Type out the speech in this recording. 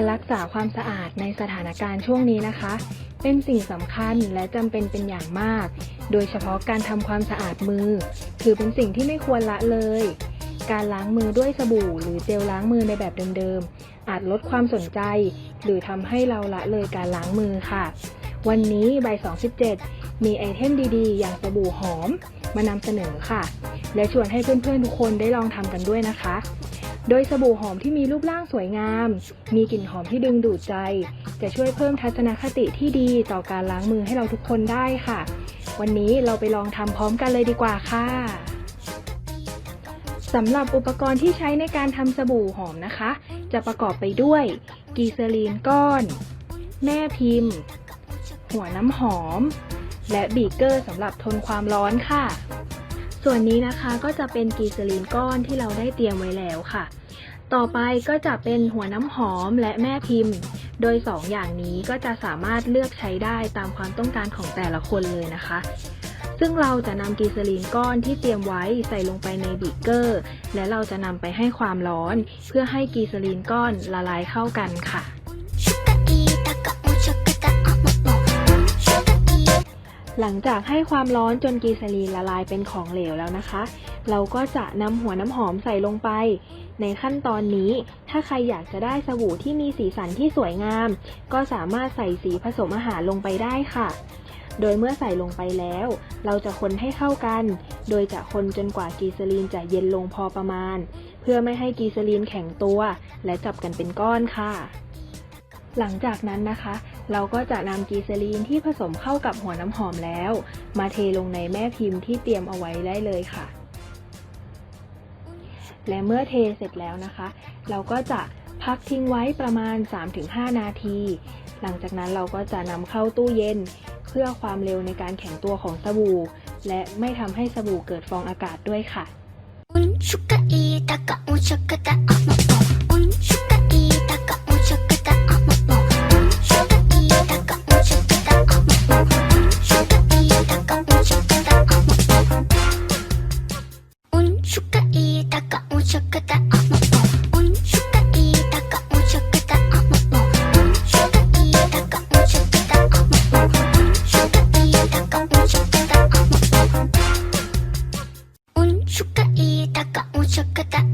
การรักษาความสะอาดในสถานการณ์ช่วงนี้นะคะ เป็นสิ่งสำคัญและจำเป็นเป็นอย่างมาก โดยเฉพาะการทำความสะอาดมือ ถือเป็นสิ่งที่ไม่ควรละเลย การล้างมือด้วยสบู่ หรือเจลล้างมือในแบบเดิมๆ อาจลดความสนใจ หรือทำให้เราละเลยการล้างมือค่ะ วันนี้ใบ217 มีไอเทมดีๆ อย่างสบู่หอม มานำเสนอค่ะ และชวนให้เพื่อนๆทุกคนได้ลองทำกันด้วยนะคะ โดยสบู่หอมที่มีรูปร่างสวยงาม มีกลิ่นหอมที่ดึงดูดใจ จะช่วยเพิ่มทัศนคติที่ดีต่อการล้างมือให้เราทุกคนได้ค่ะ วันนี้เราไปลองทำพร้อมกันเลยดีกว่าค่ะสำหรับอุปกรณ์ที่ใช้ในการทำสบู่หอมนะคะ จะประกอบไปด้วย กีเซรีนก้อน แม่พิมพ์ หัวน้ำหอม และบีเกอร์สำหรับทนความร้อนค่ะ ส่วนนี้นะคะก็จะเป็นกีซรีนก้อนที่เราได้เตรียมไว้แล้วค่ะ ต่อไปก็จะเป็นหัวน้ำหอมและแม่พิมพ์ โดย 2 อย่างนี้ก็จะสามารถเลือกใช้ได้ตามความต้องการของแต่ละคนเลยนะคะ ซึ่งเราจะนำกีซรีนก้อนที่เตรียมไว้ใส่ลงไปในบีเกอร์ และเราจะนำไปให้ความร้อน เพื่อให้กีซรีนก้อนละลายเข้ากันค่ะ หลังจากให้ความร้อนจนกีซาลีนละลายเป็นของเหลวแล้วนะคะ เราก็จะนำหัวน้ำหอมใส่ลงไป ในขั้นตอนนี้ถ้าใครอยากจะได้สบู่ที่มีสีสันที่สวยงาม ก็สามารถใส่สีผสมอาหารลงไปได้ค่ะ โดยเมื่อใส่ลงไปแล้ว เราจะคนให้เข้ากัน โดยจะคนจนกว่ากีซาลีนจะเย็นลงพอประมาณ เพื่อไม่ให้กีซาลีนแข็งตัว และจับกันเป็นก้อนค่ะหลังจากนั้นนะคะ เราก็จะนำกีเซรีนที่ผสมเข้ากับหัวน้ำหอมแล้ว มาเทลงในแม่พิมพ์ที่เตรียมเอาไว้ได้เลยค่ะ และเมื่อเทเสร็จแล้วนะคะ เราก็จะพักทิ้งไว้ประมาณ 3-5 นาที หลังจากนั้นเราก็จะนำเข้าตู้เย็น เพื่อความเร็วในการแข็งตัวของสบู่ และไม่ทำให้สบู่เกิดฟองอากาศด้วยค่ะ chuck at that